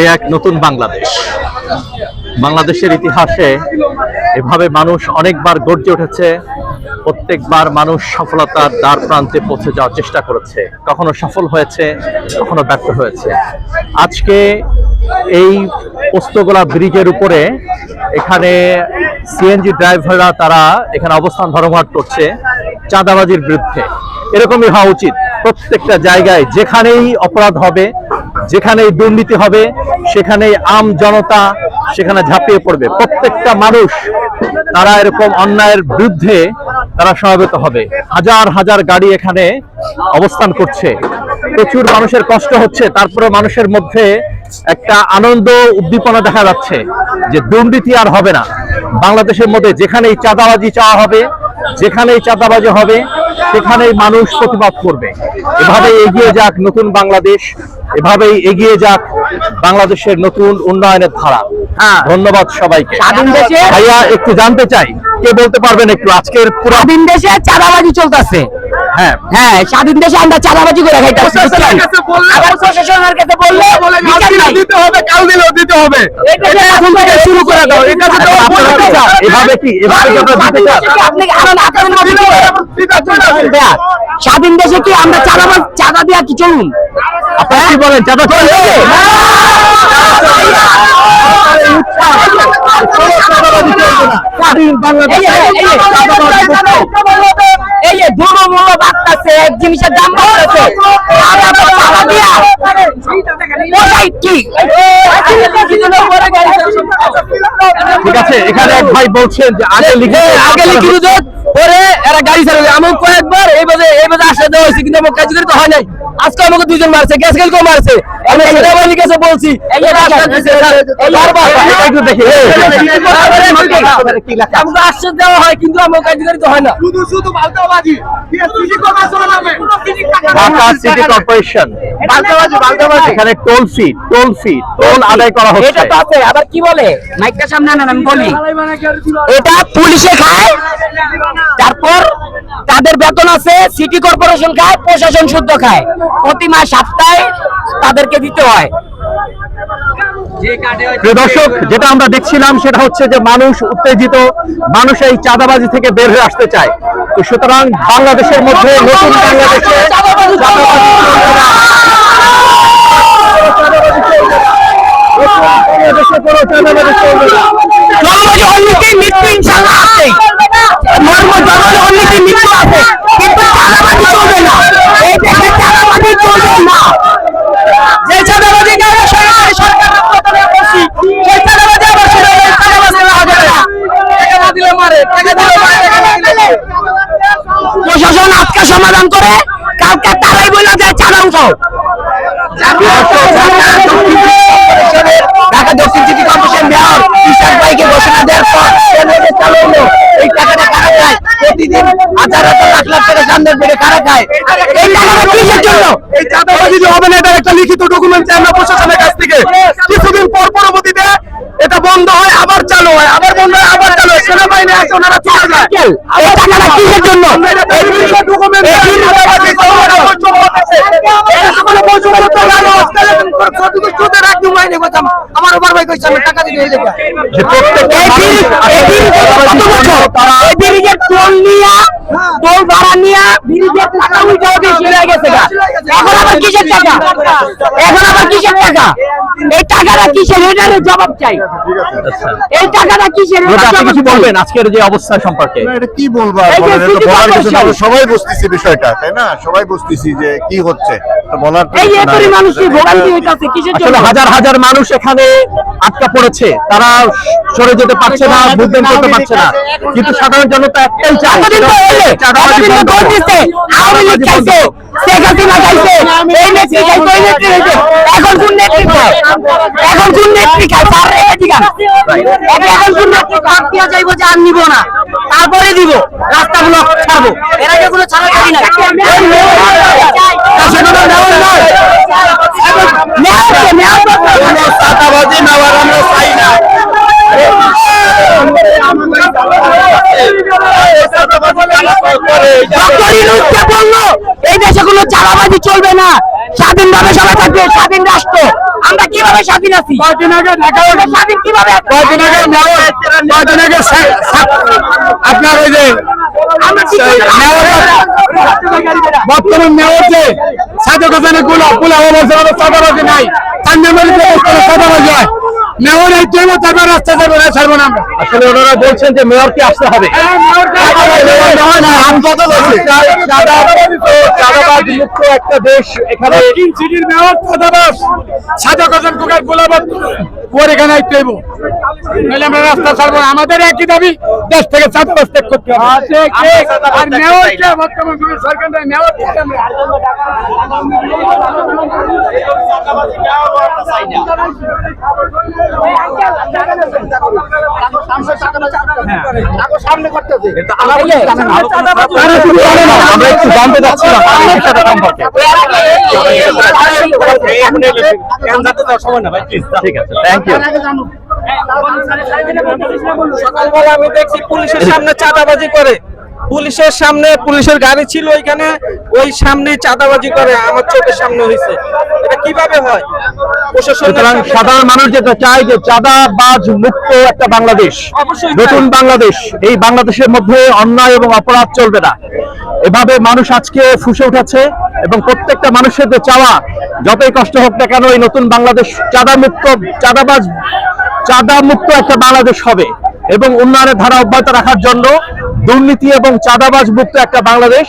এ এক নতুন বাংলাদেশ। বাংলাদেশের ইতিহাসে এভাবে মানুষ অনেকবার গর্জে উঠেছে, প্রত্যেকবার মানুষ সফলতার দ্বার প্রান্তে পৌঁছে যাওয়ার চেষ্টা করেছে। কখনো সফল হয়েছে, কখনো ব্যর্থ হয়েছে। আজকে এই পোস্তগোলা ব্রিজের উপরে এখানে সিএনজি ড্রাইভাররা তারা এখানে অবস্থান ধর্মঘট করছে, চাঁদাবাজির বিরুদ্ধে। এরকমই হওয়া উচিত প্রত্যেকটা জায়গায়, যেখানেই অপরাধ হবে যেখানেই দুর্নীতি হবে, সেখানেই আম জনতা সেখানে ঝাঁপিয়ে পড়বে। প্রত্যেকটা মানুষ, তারা এরকম অন্যায়ের বিরুদ্ধে তারা সমবেত হবে। হাজার হাজার গাড়ি এখানে অবস্থান করছে। প্রচুর মানুষের কষ্ট হচ্ছে তারপরে মানুষের মধ্যে একটা আনন্দ, উদ্দীপনা দেখা যাচ্ছে যে দুর্নীতি আর হবে না। বাংলাদেশের মধ্যে যেখানেই চাঁদাবাজি চাওয়া হবে, যেখানেই চাঁদাবাজি হবে, সেখানেই মানুষ প্রতিবাদ করবে। এভাবেই এগিয়ে যাক নতুন বাংলাদেশ। এভাবেই এগিয়ে যাক বাংলাদেশের নতুন উন্নয়নের ধারা। হ্যাঁ। ধন্যবাদ সবাইকে। ভাইয়া একটু জানতে চাই কে বলতে পারবেন একটু আজকের পুরো স্বাধীন দেশে চাঁদাবাজি চলতেছে। হ্যাঁ। হ্যাঁ স্বাধীন দেশে আমরা চাঁদাবাজি করে খাইতেছি আবার প্রশাসনের কাছে বললে। দিতে হবে কাল দিলেও দিতে হবে। এটা এখন থেকে শুরু করে দাও এটা কি এভাবে কি এভাবে কি আপনারা দিতে চান? আপনি কি আরও আপনাদের মধ্যে কি- স্বাধীন দেশে কি আমরা চাঁদাবাজ চাঁদা দিয়া কি চলুন? আপনারা কি বলেন চাঁদা চলবে বাংলাদেশ এই যে- বাড়তেছে এক জিনিসের দাম বাড়তেছে ঠিক আছে এখানে এক ভাই বলছেন যে আগে লিখে আগে দেন পরে এরা গাড়ি চালাবে। আমি কয়েকবার এই বাজে এই বাজে আসলে দেওয়া হয়েছে কিন্তু আমার কাজ হয় নাই আজকে আমাকে দুজন মারছে গ্যাস মারছে আমি সেনাবাহিনীর কাছে বলছি এরা আশ্বাস দিছে, স্যার, বারবার। একটু দেখি আমাকে আশ্বাস দেওয়া হয় কিন্তু আমার কার্যকারী হয় না ঢাকা সিটি কর্পোরেশন এখানে toll fee toll fee toll আদায় করা হচ্ছে এটা তো আছে আবার কি বলে মাইকটা সামনে আনেন আমি বলি এটা পুলিশে খায় তারপর তাদের বেতন আছে সিটি কর্পোরেশন খায় প্রশাসন শুদ্ধ খায়। প্রতি মাস সপ্তাহে তাদেরকে দিতে হয়। দর্শক যেটা আমরা দেখছিলাম সেটা হচ্ছে যে মানুষ উত্তেজিত মানুষ এই চাঁদাবাজি থেকে বের হয়ে আসতে চায়। তো সুতরাং বাংলাদেশের মধ্যে নতুন বাংলাদেশে মৃত্যু ইনশাল্লাহ আছে। মর্ম জনগণের অন্যকে মৃত্যু আছে কিন্তু চাঁদাবাজি চলবে না। এই দেশে চাঁদাবাজি চলবে না। যে চাঁদাবাজি করে সরকারি, সরকার প্রথমে সেই চাঁদাবাজি আবার সরকারি চাঁদাবাজি করা হবে না। টাকা না দিলে মারে, টাকা দিলে মারে। প্রশাসন আজকে সমাধান করে, কালকে তারাই বলে যায় চাঁদা উঠাও। ঢাকা দক্ষিণ সিটি কর্পোরেশন মেয়র, ইশাক ভাইকে ঘোষণা দেওয়ার পর চালু হলো এই টাকাটা কারা খায় প্রতিদিন লাখ টাকা চান্দের পেটে এই টাকাটা কিসের জন্য? হবে না, এটা একটা লিখিত ডকুমেন্ট চাই আমরা প্রশাসনের কাছ থেকে। কিছুদিন পর পরবর্তীতে এটা বন্ধ হয়, আবার চালু হয়, আবার বন্ধ হয় চলে এই টাকাটা কিসের জন্য চলে আজকাল। আমার উপর ভাই কইছে আমি টাকা দিয়ে দেব লেগে। এই বিল এই বিল কত বছর? এই ব্রিজের টোল নিয়া, টোল ভাড়া নিয়া, টাকা উঠাও বেশি হয়ে গেছে এখন আবার কিসের টাকা? এখন আবার কিসের টাকা? এই টাকাটা কিসের? এটার জবাব চাই। আচ্ছা। এই টাকাটা কিসের? আপনি কিছু বলবেন আজকের যে অবস্থা সম্পর্কে এটা কি বলব সবাই বুঝতেছি বিষয়টা তাই না সবাই বুঝতেছি যে কি হচ্ছে বলার এই এতরি মানুষের ভোগান্তি হইতাছে কিসের জন্য? হাজার হাজার মানুষ এখানে আটকা পড়েছে তারা সরে যেতে পারছে না মুভমেন্ট করতে পারছে না কিন্তু সাধারণ জনতা একটাই চায় এখন? এখন নিব না। তারপরে দিব। রাস্তাগুলো ছাড়বো। এর আগে ছাড়া যাবি না কোনো চাঁদাবাজি নেওয়ার আমরা চাই না ডক্টর ইনুসকে বলল এই দেশে কোনো চাঁদাবাজি চলবে না। স্বাধীনভাবে সবাই থাকবে স্বাধীন রাষ্ট্র। আমরা কীভাবে স্বাধীন আছি? আগে ঢাকা স্বাধীন কীভাবে? আগে আগে আপনার ওই যে? বর্তমান মেয়র যে সাদক হাসানে গুলা চাঁদাবাজি নাই। কান্নামারিতে চাঁদাবাজি হয়। মেয়র এই জন্য তারপর রাস্তা যাবে আসলে ওনারা বলছেন যে মেয়রকে আসতে হবে। চাঁদাবাজ মুক্ত একটা দেশ এখানে সিটির মেয়র সাদক হাসান কুকার গোলাবাদ ওর এখানে আমরা রাস্তা ছাড়বো আমাদের একই দাবি দেশ থেকে চাঁদাবাজ ত্যাগ করতে হবে। আর মেয়রকে বর্তমান সরকার দেয় আমরা একটু জানতে চাচ্ছিলাম ঠিক আছে থ্যাংক ইউ সকালবেলা আমি দেখছি পুলিশের সামনে চাঁদাবাজি করে। পুলিশের সামনে পুলিশের গাড়ি ছিল ওইখানে ওই সামনে চাঁদাবাজি করে আমার চোখের সামনে হয়েছে এটা কীভাবে হয়? সুতরাং সাধারণ মানুষ যেটা চায় যে চাঁদাবাজ মুক্ত একটা বাংলাদেশ নতুন বাংলাদেশ এই বাংলাদেশের মধ্যে অন্যায় এবং অপরাধ চলবে না। এভাবে মানুষ আজকে ফুসে উঠেছে। এবং প্রত্যেকটা মানুষের যে চাওয়া, যতই কষ্ট হোক না কেন এই নতুন বাংলাদেশ চাঁদা মুক্ত চাঁদাবাজ চাঁদা মুক্ত একটা বাংলাদেশ হবে। এবং উন্নয়নের ধারা অব্যাহত রাখার জন্য দুর্নীতি এবং চাঁদাবাজ মুক্ত একটা বাংলাদেশ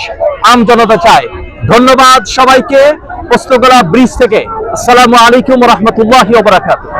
আম জনতা চায়। ধন্যবাদ সবাইকে। পোস্তগোলা ব্রিজ থেকে। আসসালামু আলাইকুম রহমতুল্লাহ বারাকাতুহ।